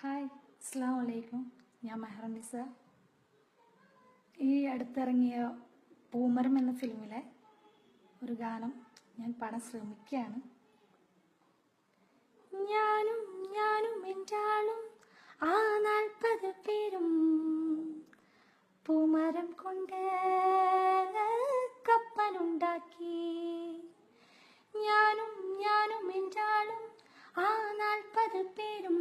Hi അസ്സാം വലൈക്കും ഞാൻ മെഹറമിസ ഈ അടുത്തിറങ്ങിയ പൂമരം എന്ന ഫിലിമിലെ ഒരു ഗാനം ഞാൻ പാടാൻ ശ്രമിക്കുകയാണ്. ഞാനും ഞാനും എന്റാളും ആ നാൽപ്പത് പേരും പൂമരം കൊണ്ട് കപ്പലുണ്ടാക്കി. ഞാനും ഞാനും എന്റാളും ആ നാൽപ്പത് പേരും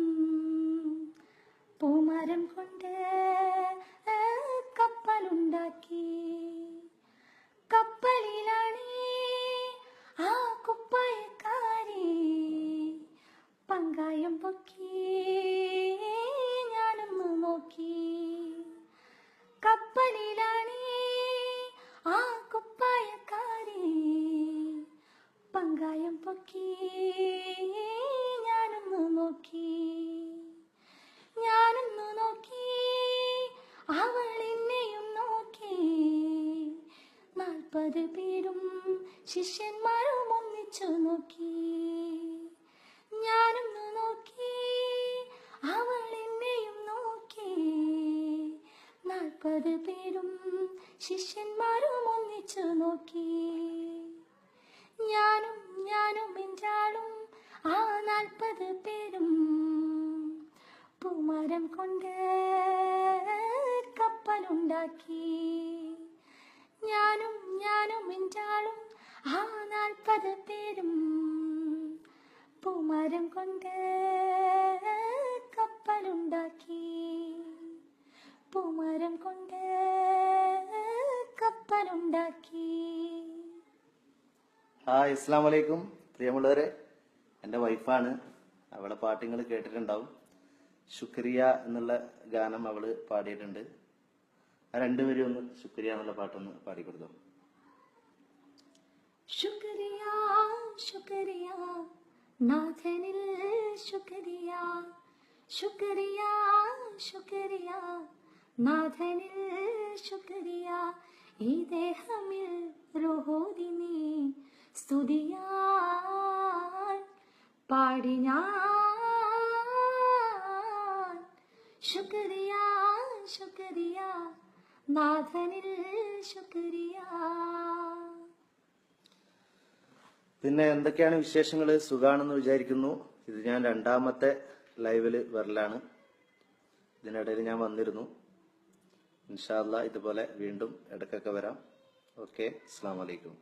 പൂമരം കൊണ്ട് കപ്പലുണ്ടാക്കി. കപ്പലിലാണ് ആ കുപ്പായക്കാരി പങ്കായം പൊക്കി ഞാനൊന്ന് നോക്കി. കപ്പലിലാണ് ആ കുപ്പായക്കാരി പങ്കായം പൊക്കി അവൾ എന്നെയും നോക്കി. നാൽപ്പത് പേരും ശിഷ്യന്മാരും ഒന്നിച്ചു നോക്കി. ഞാനൊന്ന് നോക്കി. അവൾ എന്നെയും നോക്കി. നാൽപ്പത് പേരും ശിഷ്യന്മാരും ഒന്നിച്ചു കപ്പലുണ്ടാക്കി ഞാനും ഞാനും മിഞ്ചാളും ആ നാൽപ്പത് പേരും പൂമരം കൊണ്ട് കപ്പലുണ്ടാക്കി. പൂമരം കൊണ്ട് കപ്പലുണ്ടാക്കി. ഹായ് ഇസ്ലാം വലൈക്കും പ്രിയമുള്ളവരെ. എന്റെ വൈഫാണ്. അവളെ പാട്ടുകൾ കേട്ടിട്ടുണ്ടാവും. ശുക്രിയ എന്നുള്ള ഗാനം അവൾ പാടിയിട്ടുണ്ട്. ആ രണ്ടുപേരും ഒന്ന് ശുക്രിയ എന്നുള്ള പാട്ടൊന്ന് പാടിക്കൊടുത്തു. ശുക്രിയ ശുക്രിയ നാഥനിൽ ശുക്രിയ. ശുക്രിയ ശുക്രിയ നാഥനിൽ ശുക്രിയ. ഈ ദേഹമിൽ രോഹോദിനി സ്തുതിയാൻ പാടി ഞാൻ. ശുക്രിയ ശുക്രിയ നാഥനിൽ ശുക്രിയ. പിന്നെ എന്തൊക്കെയാണ് വിശേഷങ്ങൾ സുഖാണെന്ന് വിചാരിക്കുന്നു. ഇത് ഞാൻ രണ്ടാമത്തെ ലൈവിൽ വരലാണ്. ഇതിനിടയിൽ ഞാൻ വന്നിരുന്നു. ഇൻഷാല്ല ഇതുപോലെ വീണ്ടും ഇടക്കൊക്കെ വരാം. ഓക്കെ അസ്സാം വലൈക്കും